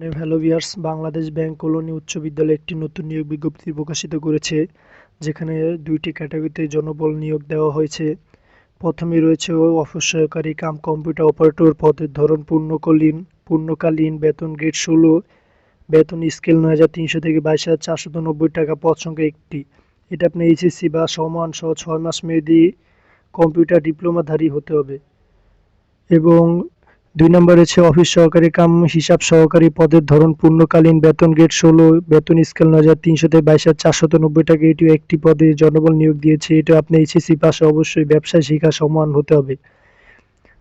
Hello viewers Bangladesh bank colony উচ্চ বিদ্যালয়ে একটি নতুন নিয়োগ বিজ্ঞপ্তি প্রকাশিত করেছে, যেখানে দুইটি ক্যাটাগরিতে জনবল নিয়োগ দেওয়া হয়েছে। প্রথমে রয়েছে অফিস সহকারী কাম কম্পিউটার অপারেটর পদের ধরন পূর্ণকালীন পূর্ণকালীন বেতন গ্রেড ষোলো, বেতন স্কেল নয় হাজার তিনশো থেকে বাইশ হাজার চারশত নব্বই টাকা পদ সংখ্যা একটি। এটা আপনি এইচএসসি বা সমান সহ ছয় মাস মেয়াদি কম্পিউটার ডিপ্লোমাধারী হতে হবে। এবং দুই নম্বর হচ্ছে অফিস সহকারী কাম, হিসাব সহকারী পদের ধরন, পূর্ণকালীন বেতন গ্রেড ষোলো, বেতন স্কেল নয় হাজার তিনশো থেকে বাইশ হাজার চারশত নব্বই টাকা। এটিও একটি পদে জনবল নিয়োগ দিয়েছে। এটা আপনি এইচএসসি পাশে অবশ্যই ব্যবসায় শিক্ষা সমান হতে হবে।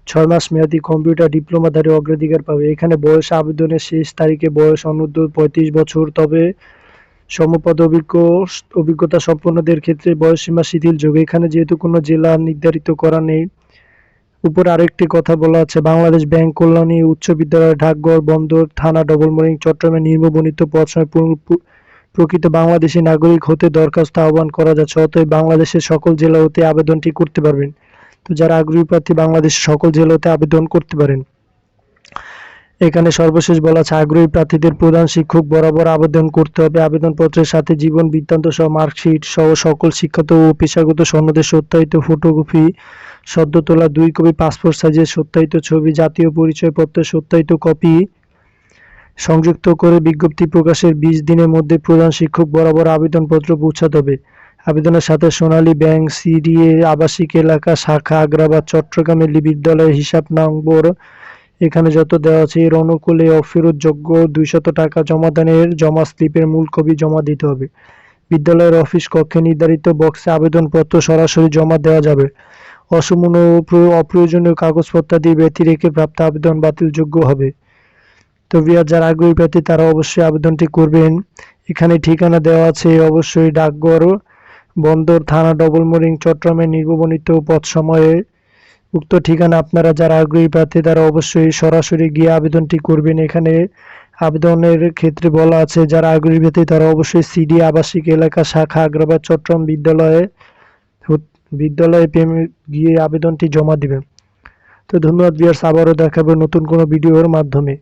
ছয় মাস মেয়াদি কম্পিউটার ডিপ্লোমা ডিপ্লোমাধারী অগ্রাধিকার পাবে। এখানে বয়স আবেদনের শেষ তারিখে বয়স অনূর্ধ্ব পঁয়ত্রিশ বছর। তবে সমপদ অভিজ্ঞ, অভিজ্ঞতা সম্পন্নদের ক্ষেত্রে বয়সসীমা শিথিলযোগ্য এখানে যেহেতু কোনো জেলা নির্ধারিত করা নেই উপর আরেকটি কথা বলা আছে, বাংলাদেশ ব্যাংক কল্যাণী উচ্চ বিদ্যালয় ঢাকগড় বন্দর, থানা ডবলমোরিং চট্টগ্রামে নির্মবণিত পদসময় প্রকৃত বাংলাদেশী নাগরিক হতে দরখাস্ত আহ্বান করা যাচ্ছে, অতএব বাংলাদেশের সকল জেলা হতে আবেদনটি করতে পারবেন। তো যারা আগ্রহী প্রার্থী, বাংলাদেশের সকল জেলা হতে আবেদন করতে পারেন। এখানে সর্বশেষ বলা আছে, আগ্রহী প্রার্থীদের প্রধান শিক্ষক বরাবর আবেদন করতে হবে। আবেদনপত্রের সাথে জীবন বৃত্তান্ত সহ মার্কশিট সহ সকল শিক্ষাগত ও পেশাগত সনদের সত্যায়িত ফটোকপি সদ্য তোলা দুই কপি পাসপোর্ট সাইজের সত্যায়িত ছবি, জাতীয় পরিচয়পত্রের সত্যায়িত কপি সংযুক্ত করে বিজ্ঞপ্তি প্রকাশের বিশ দিনের মধ্যে প্রধান শিক্ষক বরাবর আবেদনপত্র পৌঁছাতে হবে। আবেদনের সাথে সোনালী ব্যাংক, সিডিএ, আবাসিক এলাকা, শাখা, আগ্রাবাদ চট্টগ্রামের বিদ্যালয়ের হিসাব নম্বর এখানে যত দেওয়া আছে, এর অনুকূলে অফেরতযোগ্য দুইশত টাকা জমাদানের জমা স্লিপের মূল কপি জমা দিতে হবে। বিদ্যালয়ের অফিস কক্ষে নির্ধারিত বক্সে আবেদনপত্র সরাসরি জমা দেওয়া যাবে। অসমান অপ্রয়োজনীয় কাগজপত্রাদি ব্যতি রেখে প্রাপ্ত আবেদন বাতিলযোগ্য হবে। তো বিয়ার যারা আগ্রহী প্রার্থী তারা অবশ্যই আবেদনটি করবেন। এখানে ঠিকানা দেওয়া আছে অবশ্যই ডাকঘর, বন্দর, থানা ডবলমোরিং চট্টগ্রামে নির্গমনিত পথ সময়ে। উক্ত ঠিকানা আপনারা যারা আগ্রহী প্রার্থী, তারা অবশ্যই সরাসরি গিয়ে আবেদনটি করবেন। এখানে আবেদনের ক্ষেত্রে বলা আছে, যারা আগ্রহী প্রার্থী তারা অবশ্যই সিডি আবাসিক এলাকা, শাখা, আগ্রাবাদ, চট্টগ্রাম বিদ্যালয়ে বিদ্যালয়ে গিয়ে আবেদনটি জমা দিবেন। তো ধন্যবাদ বিয়ার্স আবারও দেখাবো নতুন কোনো ভিডিওর মাধ্যমে।